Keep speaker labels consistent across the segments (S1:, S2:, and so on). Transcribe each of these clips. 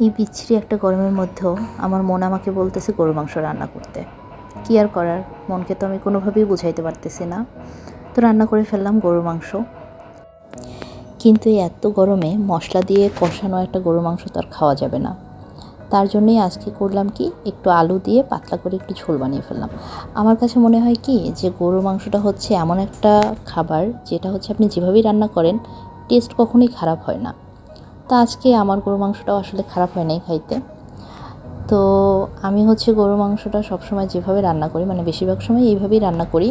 S1: এই বিচ্ছিরি একটা গরমের মধ্যেও আমার মন আমাকে বলতেছে গরু মাংস রান্না করতে। কী আর করার? মনকে তো আমি কোনোভাবেই বুঝাইতে পারতেছি না। তো রান্না করে ফেললাম গরুর মাংস। কিন্তু এই এত গরমে মশলা দিয়ে কষানো একটা গরু মাংস তো আর খাওয়া যাবে না। তার জন্যই আজকে করলাম কি, একটু আলু দিয়ে পাতলা করে একটু ঝোল বানিয়ে ফেললাম। আমার কাছে মনে হয় কি, যে গরুর মাংসটা হচ্ছে এমন একটা খাবার, যেটা হচ্ছে আপনি যেভাবেই রান্না করেন টেস্ট কখনোই খারাপ হয় না। তা আজকে আমার গরু মাংসটাও আসলে খারাপ হয় নাই খাইতে। তো আমি হচ্ছে গরু মাংসটা সবসময় যেভাবে রান্না করি মানে বেশিরভাগ সময় এইভাবেই রান্না করি।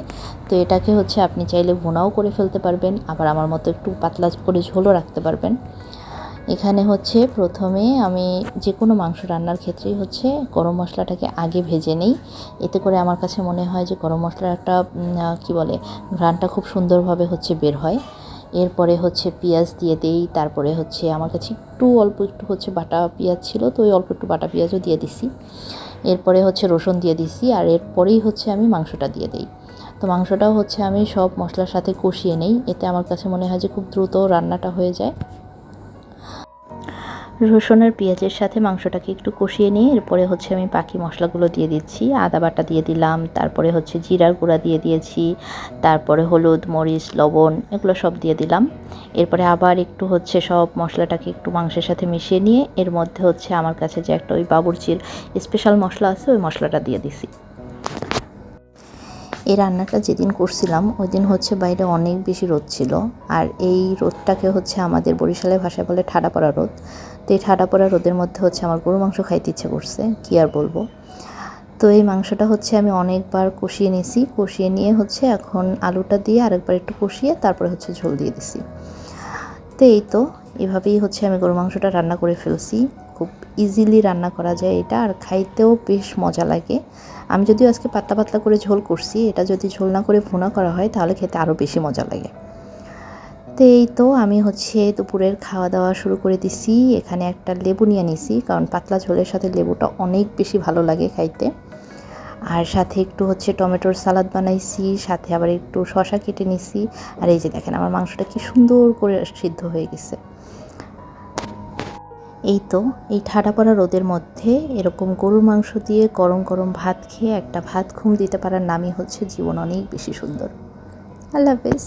S1: তো এটাকে হচ্ছে আপনি চাইলে ভুনাও করে ফেলতে পারবেন, আবার আমার মতো একটু পাতলা করে ঝোলও রাখতে পারবেন। এখানে হচ্ছে প্রথমে আমি যে কোনো মাংস রান্নার ক্ষেত্রেই হচ্ছে গরম মশলাটাকে আগে ভেজে নেই। এতে করে আমার কাছে মনে হয় যে গরম মশলার একটা কী বলে, ঘ্রাণটা খুব সুন্দরভাবে হচ্ছে বের হয়। এরপরে হচ্ছে পেঁয়াজ দিয়ে দেই, তারপরে হচ্ছে আমার কাছে একটু অল্প একটু হচ্ছে বাটা পেঁয়াজ ছিল, তো ওই অল্প একটু বাটা পেঁয়াজও দিয়ে দিছি। এরপরে হচ্ছে রসুন দিয়ে দিছি, আর এরপরেই হচ্ছে আমি মাংসটা দিয়ে দিই। তো মাংসটাও হচ্ছে আমি সব মশলার সাথে কষিয়ে নেই, এতে আমার কাছে মনে হয় যে খুব দ্রুত রান্নাটা হয়ে যায়। রসুন আর পেঁয়াজের সাথে মাংসটাকে একটু কষিয়ে নিয়ে, এরপরে হচ্ছে আমি বাকি মশলাগুলো দিয়ে দিচ্ছি। আদা বাটা দিয়ে দিলাম, তারপরে হচ্ছে জিরার গুঁড়া দিয়ে দিয়েছি, তারপরে হলুদ, মরিচ, লবণ, এগুলো সব দিয়ে দিলাম। এরপরে আবার একটু হচ্ছে সব মশলাটাকে একটু মাংসের সাথে মিশিয়ে নিয়ে, এর মধ্যে হচ্ছে আমার কাছে যে একটা ওই বাবুরচির স্পেশাল মশলা আছে, ওই মশলাটা দিয়ে দিছি। এই রান্নাটা যেদিন করছিলাম ওই দিন হচ্ছে বাইরে অনেক বেশি রোদ ছিল। আর এই রোদটাকে হচ্ছে আমাদের বরিশালের ভাষায় বলে ঠাডা পড়া রোদ। তো এই ঠাডা পড়া রোদের মধ্যে হচ্ছে আমার গরু মাংস খাইতে ইচ্ছে করছে, কী আর বলব। তো এই মাংসটা হচ্ছে আমি অনেকবার কষিয়ে নিয়েছি কষিয়ে নিয়ে হচ্ছে এখন আলুটা দিয়ে আরেকবার একটু কষিয়ে তারপরে হচ্ছে ঝোল দিয়ে দিছি। তো এই তো, এভাবেই হচ্ছে আমি গরু মাংসটা রান্না করে ফেলছি। ইজিলি রান্না করা যায় এটা, আর খাইতেও বেশ মজা লাগে। আমি যদিও আজকে পাতলা পাতলা করে ঝোল করছি, এটা যদি ঝোল না করে ভুনা করা হয়, তাহলে খেতে আরও বেশি মজা লাগে। তো এই তো আমি হচ্ছে দুপুরের খাওয়া দাওয়া শুরু করে দিছি। এখানে একটা লেবু নিয়ে নিছি, কারণ পাতলা ঝোলের সাথে লেবুটা অনেক বেশি ভালো লাগে খাইতে। আর সাথে একটু হচ্ছে টমেটোর সালাদ বানাইছি, সাথে আবার একটু শশা কেটে নিছি। আর এই যে দেখেন, আমার মাংসটা কি সুন্দর করে সিদ্ধ হয়ে গেছে। এই তো, এই ঠাডা পড়া রোদের মধ্যে এরকম গরুর মাংস দিয়ে গরম গরম ভাত খেয়ে একটা ভাত ঘুম দিতে পারার নামই হচ্ছে জীবন অনেক বেশি সুন্দর। আল্লাহ হাফেজ।